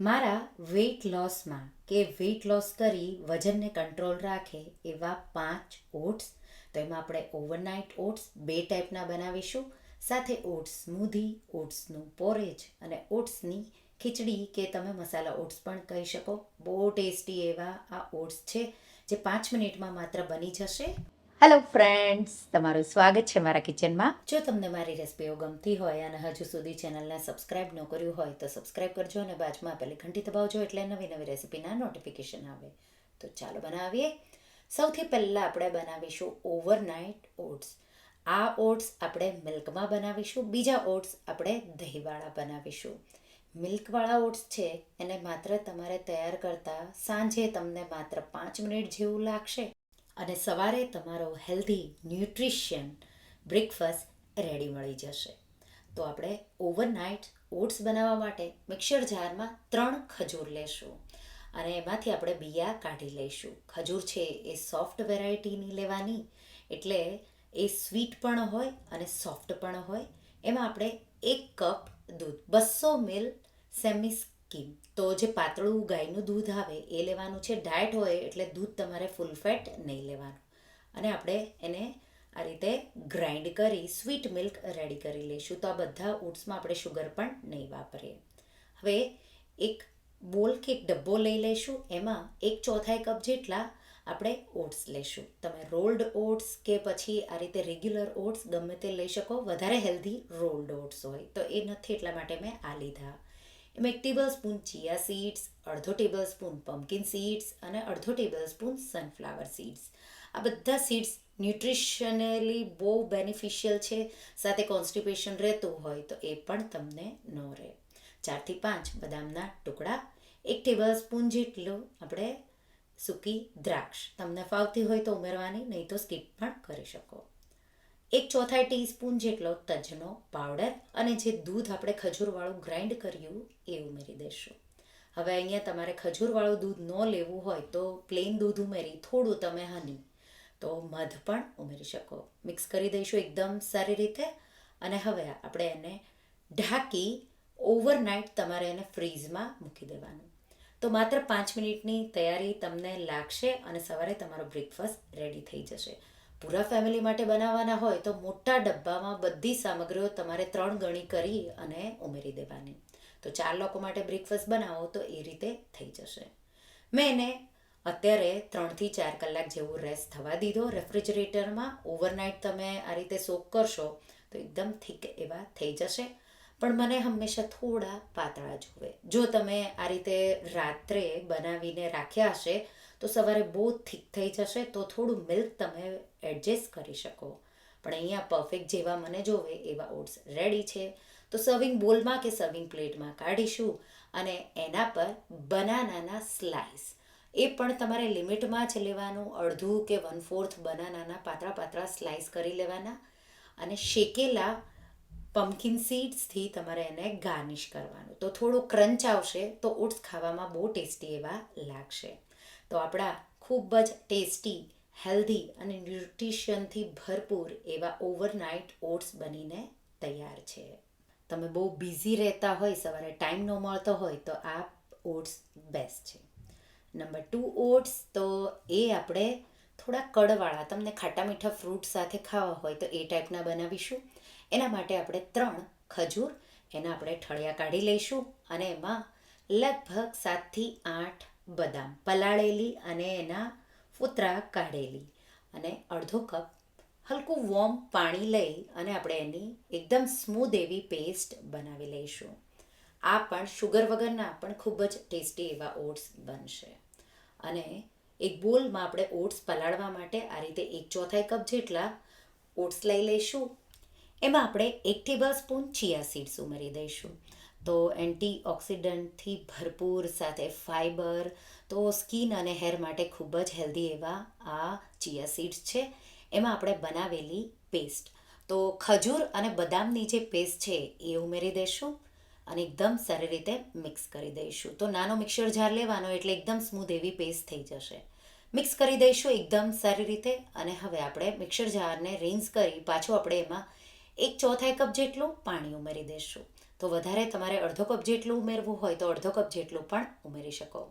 મારા વેઇટ લોસમાં કે weight loss કરી વજનને કંટ્રોલ રાખે એવા પાંચ ઓટ્સ તો એમાં આપણે ઓવરનાઇટ ઓટ્સ બે ટાઈપના બનાવીશું. સાથે ઓટ્સ સ્મૂધી ઓટ્સનું પોરેજ અને ઓટ્સની ખીચડી કે તમે મસાલા ઓટ્સ પણ કહી શકો. બહુ ટેસ્ટી એવા આ ઓટ્સ છે, જે પાંચ મિનિટમાં માત્ર બની જશે. હેલો ફ્રેન્ડ્સ તમારું સ્વાગત છે મારા કિચનમાં જો તમને મારી રેસિપીઓ ગમતી હોય અને હજુ સુધી ચેનલને સબસ્ક્રાઇબ ન કર્યું હોય, તો સબસ્ક્રાઇબ કરજો અને બાજુમાં આપેલી ઘંટી દબાવજો એટલે નવી નવી રેસિપીના નોટિફિકેશન આવે. તો ચાલો બનાવીએ. સૌથી પહેલાં આપણે બનાવીશું ઓવરનાઇટ ઓટ્સ આ ઓટ્સ આપણે મિલ્કમાં બનાવીશું. બીજા ઓટ્સ આપણે દહીંવાળા બનાવીશું. મિલ્કવાળા ઓટ્સ છે, એને માત્ર તમારે તૈયાર કરતાં સાંજે તમને માત્ર પાંચ મિનિટ જેવું લાગશે. અને સવારે તમારો હેલ્ધી ન્યુટ્રિશિયન બ્રેકફાસ્ટ રેડી મળી જશે. તો આપણે ઓવરનાઇટ ઓટ્સ બનાવવા માટે મિક્સર જારમાં ત્રણ ખજૂર લેશું. અને એમાંથી આપણે બિયા કાઢી લઈશું. ખજૂર છે એ સોફ્ટ વેરાયટીની લેવાની, એટલે એ સ્વીટ પણ હોય અને સોફ્ટ પણ હોય. એમાં આપણે એક કપ દૂધ, બસો મિલ સેમી સ્કીમ તો જે પાતળું ગાયનું દૂધ આવે એ લેવાનું છે. ડાયટ હોય એટલે દૂધ તમારે ફૂલ ફેટ નહીં લેવાનું. અને આપણે એને આ રીતે ગ્રાઇન્ડ કરી સ્વીટ મિલ્ક રેડી કરી લઈશું. તો આ બધા ઓટ્સમાં આપણે શુગર પણ નહીં વાપરીએ. હવે એક બોલ કે એક ડબ્બો લઈ લઈશું. એમાં એક ચોથાઈ કપ જેટલા આપણે ઓટ્સ લેશું તમે રોલ્ડ ઓટ્સ કે પછી આ રીતે રેગ્યુલર ઓટ્સ ગમે તે લઈ શકો. વધારે હેલ્ધી રોલ્ડ ઓટ્સ હોય. તો એ નથી એટલા માટે મેં આ લીધા. એમાં એક ટેબલ સ્પૂન ચિયા સીડ્સ અડધો ટેબલ સ્પૂન પમ્પકિન સીડ્સ અને અડધો ટેબલ સ્પૂન સનફ્લાવર સીડ્સ આ બધા સીડ્સ ન્યુટ્રિશનલી બહુ બેનિફિશિયલ છે, સાથે કોન્સ્ટિપેશન રહેતું હોય તો એ પણ તમને ન રહે. ચારથી પાંચ બદામના ટુકડા, એક ટેબલ સ્પૂન જેટલું આપણે સૂકી દ્રાક્ષ. તમને ફાવતી હોય તો ઉમેરવાની, નહીં તો સ્કીપ પણ કરી શકો. એક ચોથાઈ ટીસ્પૂન જેટલો તજનો પાવડર અને જે દૂધ આપણે ખજૂરવાળું ગ્રાઇન્ડ કર્યું એ ઉમેરી દઈશું. હવે અહીંયા તમારે ખજૂરવાળું દૂધ ન લેવું હોય તો પ્લેન દૂધ ઉમેરી, થોડું તમે હની, તો મધ પણ ઉમેરી શકો. મિક્સ કરી દઈશું એકદમ સારી રીતે અને હવે આપણે એને ઢાંકી ઓવરનાઇટ તમારે એને ફ્રીઝમાં મૂકી દેવાનું. તો માત્ર પાંચ મિનિટની તૈયારી તમને લાગશે અને સવારે તમારો બ્રેકફાસ્ટ રેડી થઈ જશે. પૂરા ફેમિલી માટે બનાવવાના હોય તો મોટા ડબ્બામાં બધી સામગ્રીઓ તમારે ત્રણ ગણી કરી અને ઉમેરી દેવાની. તો ચાર લોકો માટે બ્રેકફાસ્ટ બનાવો તો એ રીતે થઈ જશે. મેં એને અત્યારે ત્રણથી ચાર કલાક જેવું રેસ્ટ થવા દીધો. રેફ્રિજરેટરમાં ઓવરનાઇટ તમે આ રીતે સોક કરશો તો એકદમ થીક એવા થઈ જશે. પણ મને હંમેશા થોડા પાતળા જોવે જો તમે આ રીતે રાત્રે બનાવીને રાખ્યા હશે તો સવારે બહુ થીક થઈ જશે તો થોડું મિલ્ક તમે એડજસ્ટ કરી શકો. પણ અહીંયા પરફેક્ટ જેવા મને જોવે એવા ઓટ્સ રેડી છે. તો સર્વિંગ બોલમાં કે સર્વિંગ પ્લેટમાં કાઢીશું અને એના પર બનાનાના સ્લાઇસ એ પણ તમારે લિમિટમાં જ લેવાનું, અડધું કે વન ફોર્થ બનાનાના પાતળા પાતળા સ્લાઇસ કરી લેવાના અને શેકેલા પમ્પકિન સીડ્સથી તમારે એને ગાર્નિશ કરવાનું. તો થોડો ક્રંચ આવશે તો ઓટ્સ ખાવામાં બહુ ટેસ્ટી એવા લાગશે. તો આપણા ખૂબ જ ટેસ્ટી, હેલ્ધી અને ન્યુટ્રિશનથી ભરપૂર એવા ઓવરનાઇટ ઓટ્સ બનીને તૈયાર છે. તમે બહુ બિઝી રહેતા હોય, સવારે ટાઈમ ન મળતો હોય, તો આ ઓટ્સ બેસ્ટ છે. નંબર ટુ ઓટ્સ તો એ આપણે થોડા કડવાળા, તમને ખાટા મીઠા ફ્રૂટ સાથે ખાવા હોય તો એ ટાઈપના બનાવીશું. એના માટે આપણે ત્રણ ખજૂર, એના આપણે ઠળિયા કાઢી લઈશું અને એમાં લગભગ સાતથી આઠ બદામ પલાળેલી અને એના ફૂતરા કાઢેલી. અને અડધો કપ હલકું વોર્મ પાણી લઈ અને આપણે એની એકદમ સ્મૂધ એવી પેસ્ટ બનાવી લઈશું. આ પણ શુગર વગરના પણ ખૂબ જ ટેસ્ટી એવા ઓટ્સ બનશે. અને એક બોલમાં આપણે ઓટ્સ પલાળવા માટે આ રીતે એક ચોથાઈ કપ જેટલા ઓટ્સ લઈ લઈશું. એમાં આપણે એક ટેબલ સ્પૂન ચિયા સીડ્સ ઉમેરી દઈશું. તો એન્ટી ઓક્સિડન્ટથી ભરપૂર સાથે ફાઇબર તો સ્કિન અને હેર માટે ખૂબ જ હેલ્ધી એવા આ ચિયા સીડ્સ છે. એમાં આપણે બનાવેલી પેસ્ટ. તો ખજૂર અને બદામની જે પેસ્ટ છે એ ઉમેરી દઈશું અને એકદમ સારી રીતે મિક્સ કરી દઈશું. તો નાનો મિક્સર જાર લેવાનો એટલે એકદમ સ્મૂધ એવી પેસ્ટ થઈ જશે. મિક્સ કરી દઈશું એકદમ સારી રીતે અને હવે આપણે મિક્સર જારને રિન્સ કરી પાછું આપણે એમાં એક ચોથાઈ કપ જેટલું પાણી ઉમેરી દઈશું. તો વધારે તમારે અડધો કપ જેટલું ઉમેરવું હોય તો અડધો કપ જેટલું પણ ઉમેરી શકો.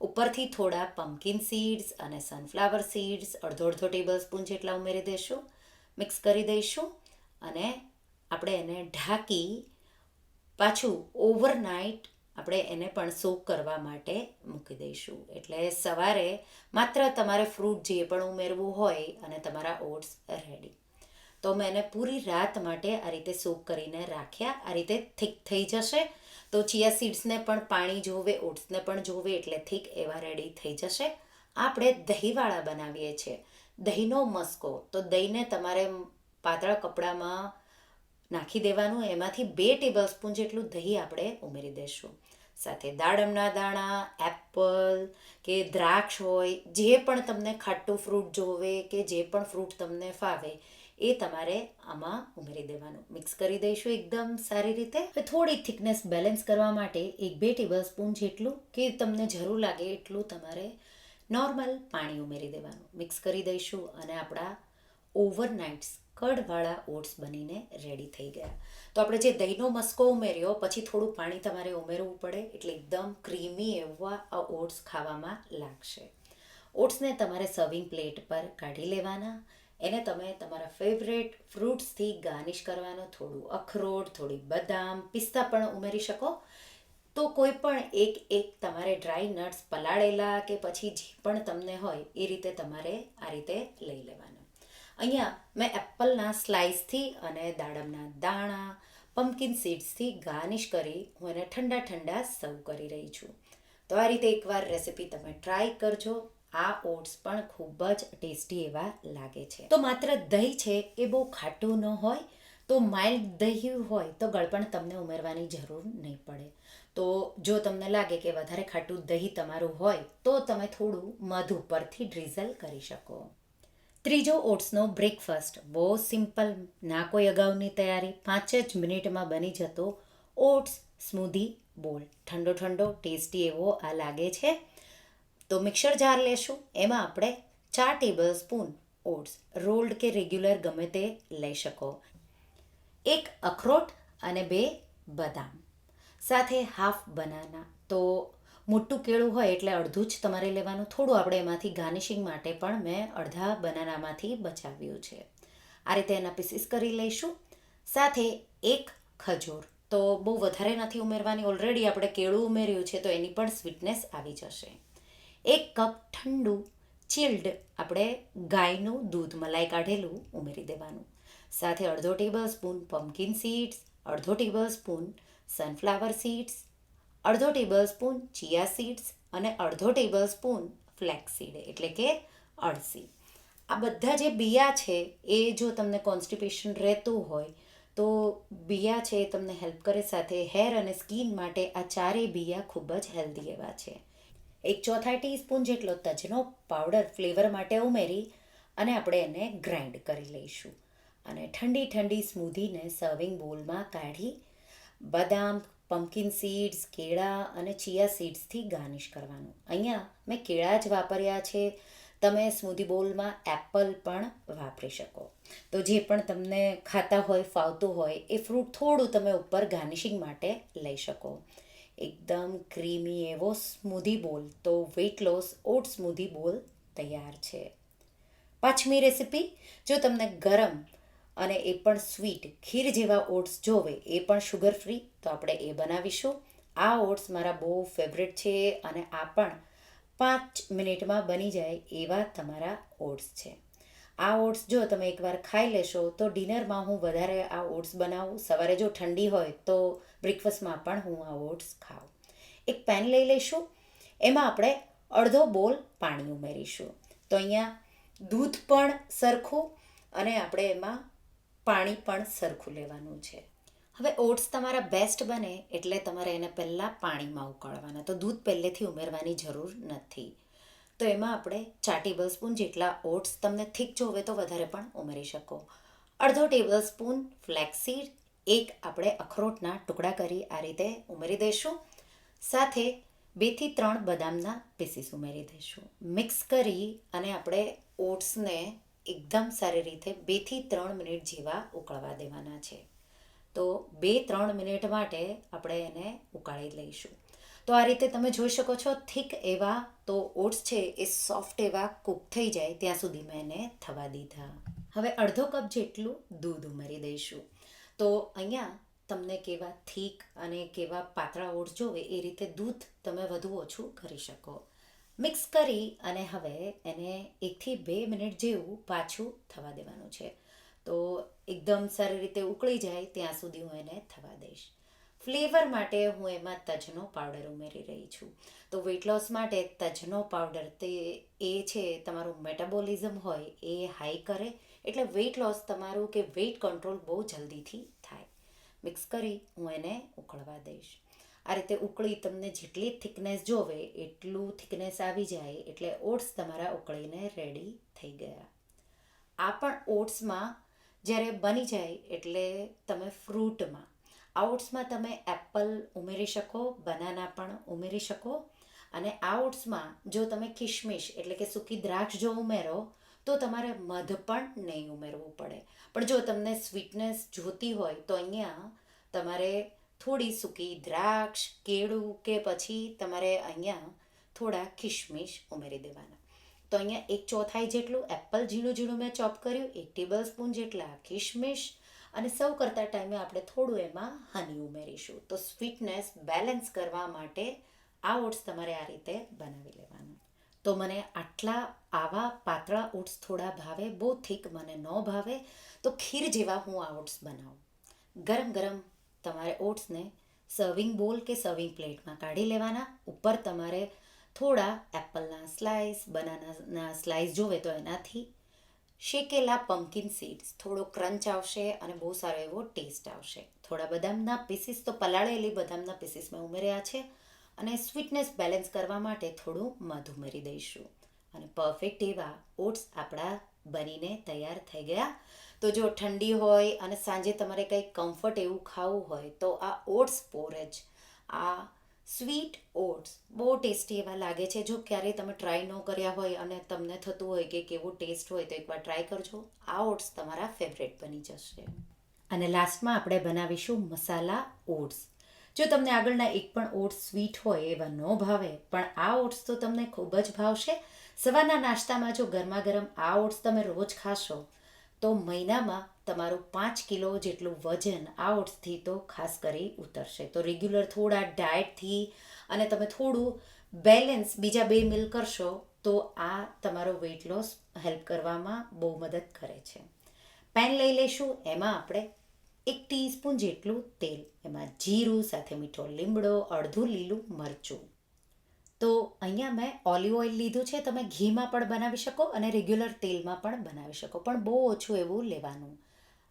ઉપરથી થોડા પમ્પકિન સીડ્સ અને સનફ્લાવર સીડ્સ અડધો અડધો ટેબલ સ્પૂન જેટલા ઉમેરી દઈશું મિક્સ કરી દઈશું અને આપણે એને ઢાંકી પાછું ઓવરનાઇટ આપણે એને પણ સોક કરવા માટે મૂકી દઈશું એટલે સવારે માત્ર તમારે ફ્રૂટ જે પણ ઉમેરવું હોય અને તમારા ઓટ્સ રેડી તો મેં એને પૂરી રાત માટે આ રીતે સૂપ કરીને રાખ્યા. આ રીતે થીક થઈ જશે. તો ચિયા સીડ્સને પણ પાણી જોવે, ઓટ્સને પણ જોવે એટલે થીક એવા રેડી થઈ જશે. આપણે દહીંવાળા બનાવીએ છીએ. દહીંનો મસ્કો. તો દહીંને તમારે પાતળા કપડામાં નાખી દેવાનું. એમાંથી બે ટેબલ સ્પૂન જેટલું દહીં આપણે ઉમેરી દઈશું. સાથે દાડમના દાણા એપલ કે દ્રાક્ષ હોય, જે પણ તમને ખાટું ફ્રૂટ જોવે કે જે પણ ફ્રૂટ તમને ફાવે એ તમારે આમાં ઉમેરી દેવાનું. મિક્સ કરી દઈશું એકદમ સારી રીતે. હવે થોડી થિકનેસ બેલેન્સ કરવા માટે એક બે ટેબલ સ્પૂન જેટલું કે તમને જરૂર લાગે એટલું તમારે નોર્મલ પાણી ઉમેરી દેવાનું. મિક્સ કરી દઈશું અને આપણા ઓવરનાઇટ્સ કડવાળા ઓટ્સ બનીને રેડી થઈ ગયા. તો આપણે જે દહીંનો મસ્કો ઉમેર્યો, પછી થોડું પાણી તમારે ઉમેરવું પડે એટલે એકદમ ક્રીમી એવા આ ઓટ્સ ખાવામાં લાગશે. ઓટ્સને તમારે સર્વિંગ પ્લેટ પર કાઢી લેવાના. એને તમે તમારા ફેવરેટ ફ્રૂટ્સથી ગાર્નિશ કરવાનો થોડું અખરોટ, થોડી બદામ, પિસ્તા પણ ઉમેરી શકો. તો કોઈ પણ એક એક તમારે ડ્રાય નટ્સ પલાળેલા કે પછી જે પણ તમને હોય, એ રીતે તમારે આ રીતે લઈ લેવાનું. અહીંયા મેં એપલના સ્લાઇસથી અને દાડમના દાણા પમ્પકિન સીડ્સથી ગાર્નિશ કરી હું એને ઠંડા ઠંડા સર્વ કરી રહી છું. તો આ રીતે એકવાર રેસિપી તમે ટ્રાય કરજો. આ ઓટ્સ પણ ખૂબ જ ટેસ્ટી એવા લાગે છે. તો માત્ર દહીં છે એ બહુ ખાટું ન હોય, તો માઇલ્ડ દહીં હોય તો ગળપણ તમને ઉમેરવાની જરૂર નહીં પડે. તો જો તમને લાગે કે વધારે ખાટું દહીં તમારું હોય, તો તમે થોડું મધ ઉપરથી ડ્રીઝલ કરી શકો. ત્રીજો ઓટ્સનો બ્રેકફાસ્ટ બહુ સિમ્પલ ના કોઈ અગાઉની તૈયારી, પાંચ જ મિનિટમાં બની જતો ઓટ્સ સ્મૂધી બોલ ઠંડો ઠંડો ટેસ્ટી એવો આ લાગે છે. તો મિક્સર જાર લેશું. એમાં આપણે ચાર ટેબલ સ્પૂન ઓટ્સ રોલ્ડ કે રેગ્યુલર ગમે તે લઈ શકો. એક અખરોટ અને બે બદામ. સાથે હાફ બનાના. તો મોટું કેળું હોય એટલે અડધું જ તમારે લેવાનું. થોડું આપણે એમાંથી ગાર્નિશિંગ માટે પણ મેં અડધા બનાનામાંથી બચાવ્યું છે. આ રીતે એના પીસીસ કરી લઈશું. સાથે એક ખજૂર. તો બહુ વધારે નથી ઉમેરવાની. ઓલરેડી આપણે કેળું ઉમેર્યું છે તો એની પણ સ્વીટનેસ આવી જશે. એક કપ ઠંડુ ચિલ્ડ આપણે ગાયનું દૂધ મલાઈ કાઢેલું ઉમેરી દેવાનું. સાથે અડધો ટેબલ સ્પૂન પમ્પકિન સીડ્સ અડધો ટેબલ સ્પૂન સનફ્લાવર સીડ્સ અડધો ટેબલ સ્પૂન ચિયા સીડ્સ અને અડધો ટેબલ સ્પૂન ફ્લેક્સ સીડ એટલે કે અળસી. આ બધા જે બિયા છે, એ જો તમને કોન્સ્ટિપેશન રહેતું હોય, તો બિયા છે એ તમને હેલ્પ કરે. સાથે હેર અને સ્કિન માટે આ ચારેય બિયા ખૂબ જ હેલ્ધી એવા છે. એક ચોથા ટીસ્પૂન જેટલો તજનો પાવડર ફ્લેવર માટે ઉમેરી અને આપણે એને ગ્રાઇન્ડ કરી લઈશું. અને ઠંડી ઠંડી સ્મૂધીને સર્વિંગ બોલમાં કાઢી બદામ પમ્પકિન સીડ્સ કેળા અને ચિયા સીડ્સથી ગાર્નિશ કરવાનું. અહીંયા મેં કેળા જ વાપર્યા છે. તમે સ્મૂધી બોલમાં એપલ પણ વાપરી શકો. તો જે પણ તમને ખાતા હોય, ફાવતું હોય, એ ફ્રૂટ થોડું તમે ઉપર ગાર્નિશિંગ માટે લઈ શકો. એકદમ ક્રીમી એવો સ્મૂધી બોલ. તો વેઇટ લોસ ઓટ સ્મૂધી બોલ તૈયાર છે. પાંચમી રેસિપી જો તમને ગરમ અને એ પણ સ્વીટ ખીર જેવા ઓટ્સ જોવે, એ પણ શુગર ફ્રી તો આપણે એ બનાવીશું. આ ઓટ્સ મારા બહુ ફેવરેટ છે અને આ પણ પાંચ મિનિટમાં બની જાય એવા તમારા ઓટ્સ છે. આ ઓટ્સ જો તમે એકવાર ખાઈ લેશો, તો ડિનરમાં હું વધારે આ ઓટ્સ બનાવું. સવારે જો ઠંડી હોય, તો બ્રેકફાસ્ટમાં પણ હું આ ઓટ્સ ખાઉં. એક પેન લઈ લઈશું. એમાં આપણે અડધો બોલ પાણી ઉમેરીશું. તો અહીંયા દૂધ પણ સરખું અને આપણે એમાં પાણી પણ સરખું લેવાનું છે. હવે ઓટ્સ તમારા બેસ્ટ બને એટલે તમારે એને પહેલાં પાણીમાં ઉકાળવાના. તો દૂધ પહેલેથી ઉમેરવાની જરૂર નથી. તો એમાં આપણે ચાર ટેબલ સ્પૂન જેટલા ઓટ્સ તમને થીક જોવે તો વધારે પણ ઉમેરી શકો. અડધો ટેબલ સ્પૂન ફ્લેક્સીડ એક આપણે અખરોટના ટુકડા કરી આ રીતે ઉમેરી દઈશું. સાથે બેથી ત્રણ બદામના પીસીસ ઉમેરી દઈશું. મિક્સ કરી અને આપણે ઓટ્સને એકદમ સારી રીતે બેથી ત્રણ મિનિટ જેવા ઉકળવા દેવાના છે. તો બે ત્રણ મિનિટ માટે આપણે એને ઉકાળી લઈશું. તો આ રીતે તમે જોઈ શકો છો, થીક એવા તો ઓટ્સ છે એ સોફ્ટ એવા કૂક થઈ જાય ત્યાં સુધી મેં એને થવા દીધા. હવે અડધો કપ જેટલું દૂધ ઉમેરી દઈશું. તો અહીંયા તમને કેવા થીક અને કેવા પાતળા ઓટ્સ જોવે એ રીતે દૂધ તમે વધુ ઓછું કરી શકો. મિક્સ કરી અને હવે એને એકથી બે મિનિટ જેવું પાછું થવા દેવાનું છે. તો એકદમ સારી રીતે ઉકળી જાય ત્યાં સુધી હું એને થવા દઈશ. ફ્લેવર માટે હું એમાં તજનો પાવડર ઉમેરી રહી છું. તો વેટ લોસ માટે તજનો પાવડર તે એ છે, તમારું મેટાબોલિઝમ હોય એ હાઈ કરે, એટલે વેઇટ લોસ તમારું કે વેઇટ કંટ્રોલ બહુ જલ્દીથી થાય. મિક્સ કરી હું એને ઉકળવા દઈશ. આ રીતે ઉકળી તમને જેટલી થિકનેસ જોવે, એટલું થિકનેસ આવી જાય, એટલે ઓટ્સ તમારા ઉકળીને રેડી થઈ ગયા. આ પણ ઓટ્સમાં જ્યારે બની જાય, એટલે તમે ફ્રૂટમાં આ ઓટ્સમાં તમે એપલ ઉમેરી શકો બનાના પણ ઉમેરી શકો. અને આ ઓટ્સમાં જો તમે કિશમિશ એટલે કે સૂકી દ્રાક્ષ જો ઉમેરો, તો તમારે મધ પણ નહીં ઉમેરવું પડે. પણ જો તમને સ્વીટનેસ જોતી હોય, તો અહીંયા તમારે થોડી સૂકી દ્રાક્ષ, કેળું કે પછી તમારે અહીંયા થોડા કિશમિશ ઉમેરી દેવાના. તો અહીંયા એક ચોથાઈ જેટલું એપલ ઝીણું ઝીણું મેં ચોપ કર્યું, એક ટેબલ સ્પૂન જેટલા કિશમિશ અને સર્વ કરતા ટાઈમે આપણે થોડું એમાં હની ઉમેરીશું. તો સ્વીટનેસ બેલેન્સ કરવા માટે આ ઓટ્સ તમારે આ રીતે બનાવી લેવાના. તો મને આટલા આવા પાતળા ઓટ્સ થોડા ભાવે, બહુ થીક મને ન ભાવે, તો ખીર જેવા હું આ ઓટ્સ બનાવું. ગરમ ગરમ તમારે ઓટ્સને સર્વિંગ બોલ કે સર્વિંગ પ્લેટમાં કાઢી લેવાના. ઉપર તમારે થોડા એપલના સ્લાઇસ બનાનાના સ્લાઇસ જોવે તો એનાથી શેકેલા પમ્પકિન સીડ્સ થોડો ક્રંચ આવશે અને બહુ સારો એવો ટેસ્ટ આવશે. થોડા બદામના પીસીસ તો પલાળેલી બદામના પીસીસ મેં ઉમેર્યા છે અને સ્વીટનેસ બેલેન્સ કરવા માટે થોડું મધ ઉમેરી દઈશું. અને પરફેક્ટ એવા ઓટ્સ આપણા બનીને તૈયાર થઈ ગયા. તો જો ઠંડી હોય અને સાંજે તમારે કંઈક કમ્ફર્ટ એવું ખાવું હોય તો આ ઓટ્સ પોરેજ આ સ્વીટ ઓટ્સ બહુ ટેસ્ટી એવા લાગે છે. જો ક્યારેય તમે ટ્રાય ન કર્યા હોય અને તમને થતું હોય કે કેવો ટેસ્ટ હોય તો એકવાર ટ્રાય કરજો. આ ઓટ્સ તમારા ફેવરેટ બની જશે. અને લાસ્ટમાં આપણે બનાવીશું મસાલા ઓટ્સ જો તમને આગળના એક પણ ઓટ્સ સ્વીટ હોય એવા ન ભાવે, પણ આ ઓટ્સ તો તમને ખૂબ જ ભાવશે. સવારના નાસ્તામાં જો ગરમા ગરમ આ ઓટ્સ તમે રોજ ખાશો તો મહિનામાં તમારું પાંચ કિલો જેટલું વજન આ ઓટ્સથી તો ખાસ કરી ઉતરશે. તો રેગ્યુલર થોડા ડાયટથી અને તમે થોડું બેલેન્સ બીજા બે મિલ કરશો, તો આ તમારો વેઇટ લોસ હેલ્પ કરવામાં બહુ મદદ કરે છે. પેન લઈ લઈશું એમાં આપણે એક ટીસ્પૂન જેટલું તેલ, એમાં જીરું, સાથે મીઠો લીમડો, અડધું લીલું મરચું. તો અહીંયા મેં ઓલિવ ઓઇલ લીધું છે, તમે ઘીમાં પણ બનાવી શકો અને રેગ્યુલર તેલમાં પણ બનાવી શકો, પણ બહુ ઓછું એવું લેવાનું.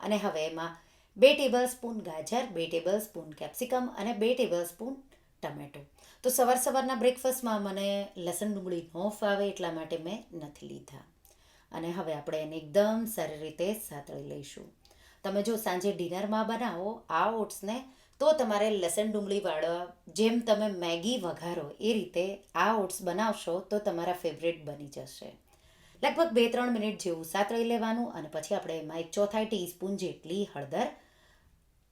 અને હવે એમાં બે ટેબલ સ્પૂન ગાજર, બે ટેબલ સ્પૂન કેપ્સિકમ અને બે ટેબલ સ્પૂન ટમેટો. તો સવાર સવારના બ્રેકફાસ્ટમાં મને લસણ ડુંગળી ન ફાવે એટલા માટે મેં નથી લીધા. અને હવે આપણે એને એકદમ સારી રીતે સાતળી લઈશું. તમે જો સાંજે ડિનરમાં બનાવો, આ ઓટ્સને તો તમારે લસણ ડુંગળીવાળા જેમ તમે મેગી વઘારો, એ રીતે આ ઓટ્સ બનાવશો તો તમારા ફેવરેટ બની જશે. લગભગ બે ત્રણ મિનિટ જેવું સાતળી લેવાનું અને પછી આપણે એમાં એક ચોથાઈ ટીસ્પૂન જેટલી હળદર,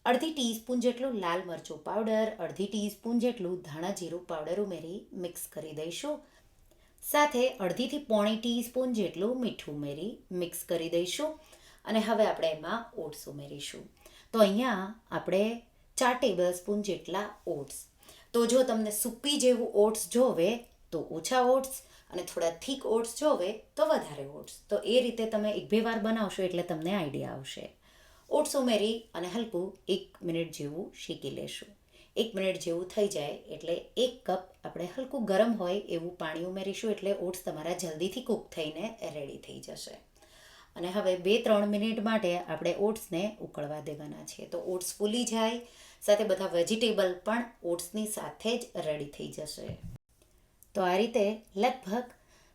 અડધી ટીસ્પૂન જેટલું લાલ મરચું પાવડર, અડધી ટીસ્પૂન જેટલું ધાણા જીરું પાવડર ઉમેરી મિક્સ કરી દઈશું. સાથે અડધીથી પોણી ટીસ્પૂન જેટલું મીઠું ઉમેરી મિક્સ કરી દઈશું. અને હવે આપણે એમાં ઓટ્સ ઉમેરીશું. તો અહીંયા આપણે ચાર ટેબલ સ્પૂન જેટલા ઓટ્સ તો જો તમને સૂપી જેવું ઓટ્સ જોવે, તો ઓછા ઓટ્સ અને થોડા થીક ઓટ્સ જોવે, તો વધારે ઓટ્સ તો એ રીતે તમે એક બે વાર બનાવશો એટલે તમને આઈડિયા આવશે. ઓટ્સ ઉમેરી અને હલકું એક મિનિટ જેવું શેકી લેશું. એક મિનિટ જેવું થઈ જાય એટલે એક કપ આપણે હલકું ગરમ હોય એવું પાણી ઉમેરીશું એટલે ઓટ્સ તમારા જલ્દીથી કૂક થઈને રેડી થઈ જશે. અને હવે બે ત્રણ મિનિટ માટે આપણે ઓટ્સને ઉકળવા દેવાના છે. તો ઓટ્સ ફૂલી જાય સાથે બધા વેજીટેબલ પણ ઓટ્સની સાથે જ રેડી થઈ જશે. તો આ રીતે લગભગ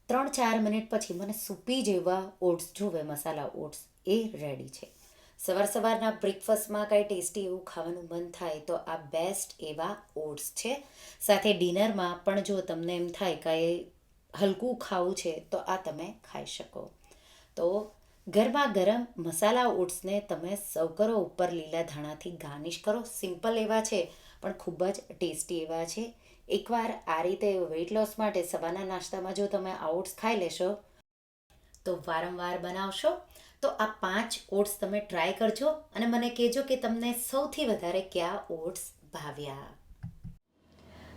ત્રણ ચાર મિનિટ પછી મને સૂપી જેવા ઓટ્સ જોવે, મસાલા ઓટ્સ, એ રેડી છે. સવાર સવારના બ્રેકફાસ્ટમાં કાંઈ ટેસ્ટી એવું ખાવાનું મન થાય તો આ બેસ્ટ એવા ઓટ્સ છે. સાથે ડિનરમાં પણ જો તમને એમ થાય કાંઈ હલકું ખાવું છે તો આ તમે ખાઈ શકો. તો ગરમા ગરમ મસાલા ઓટ્સને તમે સર્વ કરો ઉપર લીલા ધાણાથી ગાર્નિશ કરો. સિમ્પલ એવા છે, પણ ખૂબ જ ટેસ્ટી એવા છે. એકવાર આ રીતે વેઇટ લોસ માટે સવારના નાસ્તામાં જો તમે આ ઓટ્સ ખાઈ લેશો, તો વારંવાર બનાવશો. તો આ પાંચ ઓટ્સ તમે ટ્રાય કરજો અને મને કહેજો કે તમને સૌથી વધારે કયા ઓટ્સ ભાવ્યા.